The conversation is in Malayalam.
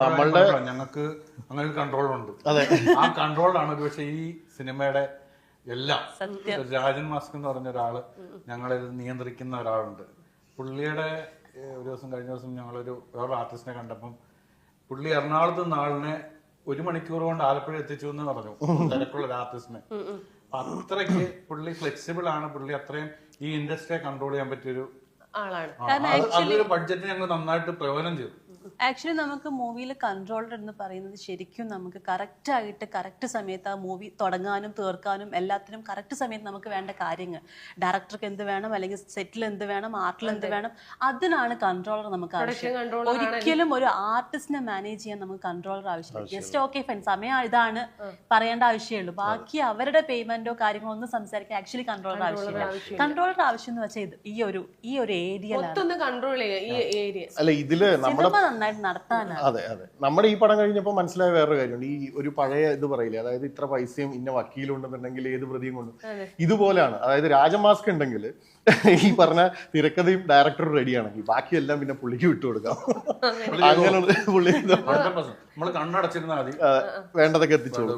നമ്മളുടെ ഞങ്ങൾക്ക് അങ്ങനെ ഒരു കൺട്രോൾ ഉണ്ട് അതെ. ആ കൺട്രോളാണ് ഒരുപക്ഷെ ഈ സിനിമയുടെ എല്ലാം. സത്യം. രാജൻ മാസ്ക് എന്ന് പറഞ്ഞ ഒരാൾ ഞങ്ങളിത് നിയന്ത്രിക്കുന്ന ഒരാളുണ്ട്. പുള്ളിയുടെ ഒരു ദിവസം കഴിഞ്ഞ ദിവസം ഞങ്ങളൊരു വേറെ ആർട്ടിസ്റ്റിനെ കണ്ടപ്പം പുള്ളി എറണാകുളത്ത് നാളിനെ ഒരു മണിക്കൂർ കൊണ്ട് ആലപ്പുഴ എത്തിച്ചു എന്ന് പറഞ്ഞു. തിരക്കുള്ള ഒരു ആർട്ടിസ്റ്റിനെ അത്രയ്ക്ക് പുള്ളി ഫ്ലെക്സിബിൾ ആണ്. പുള്ളി അത്രയും ഈ ഇൻഡസ്ട്രിയെ കൺട്രോൾ ചെയ്യാൻ പറ്റിയൊരു ആളാണ്. ആ, അത് ബഡ്ജറ്റ് ഞങ്ങൾ നന്നായിട്ട് പ്രയോജനം ചെയ്തു. ആക്ച്വലി നമുക്ക് മൂവിയിൽ കൺട്രോളർ എന്ന് പറയുന്നത് ശരിക്കും നമുക്ക് കറക്റ്റ് ആയിട്ട് കറക്റ്റ് സമയത്ത് ആ മൂവി തുടങ്ങാനും തീർക്കാനും എല്ലാത്തിനും കറക്റ്റ് സമയത്ത് നമുക്ക് വേണ്ട കാര്യങ്ങൾ. ഡയറക്ടർക്ക് എന്ത് വേണം? അല്ലെങ്കിൽ സെറ്റിൽ എന്ത് വേണം? ആർട്ടിൽ എന്ത് വേണം? അതിനാണ് കൺട്രോളർ നമുക്ക് ആവശ്യം. ഒരിക്കലും ഒരു ആർട്ടിസ്റ്റിനെ മാനേജ് ചെയ്യാൻ നമുക്ക് കൺട്രോളർ ആവശ്യമില്ല. ജസ്റ്റ് ഓക്കെ ഫൈൻ സമയം ഇതാണ്. പറയേണ്ട ആവശ്യമുള്ളൂ ബാക്കി അവരുടെ പേയ്മെന്റോ കാര്യങ്ങളോ ഒന്നും സംസാരിക്കാൻ ആക്ച്വലി കൺട്രോളർ ആവശ്യമില്ല. കൺട്രോളർ ആവശ്യം എന്ന് വെച്ചാൽ ഇത് ഈ ഒരു ഈ ഒരു ഏരിയ കൺട്രോൾ ചെയ്യുക ഈ ഏരിയ അല്ല ഇതിൽ നമ്മുടെ നന്നായിട്ട് നടത്താനാണ്. അതെ അതെ. നമ്മുടെ ഈ പടം കഴിഞ്ഞപ്പോൾ മനസ്സിലായ വേറൊരു കാര്യമുണ്ട്. ഈ ഒരു പഴയ ഇത് പറയില്ലേ? അതായത് ഇത്ര പൈസയും ഇന്ന വക്കീലുണ്ടെന്നുണ്ടെങ്കിൽ ഏത് പ്രതിയും കൊണ്ട്. ഇതുപോലെയാണ്. അതായത് രാജമാസ്ക് ഉണ്ടെങ്കിൽ ഈ പറഞ്ഞ തിരക്കഥയും ഡയറക്ടറും റെഡിയാണെങ്കിൽ ബാക്കിയെല്ലാം പിന്നെ പുള്ളിക്ക് വിട്ടുകൊടുക്കാം അങ്ങനെ. പുള്ളി നമ്മൾ കണ്ണടച്ചിരുന്നാൽ മതി. വേണ്ടതൊക്കെ എത്തിച്ചോളൂ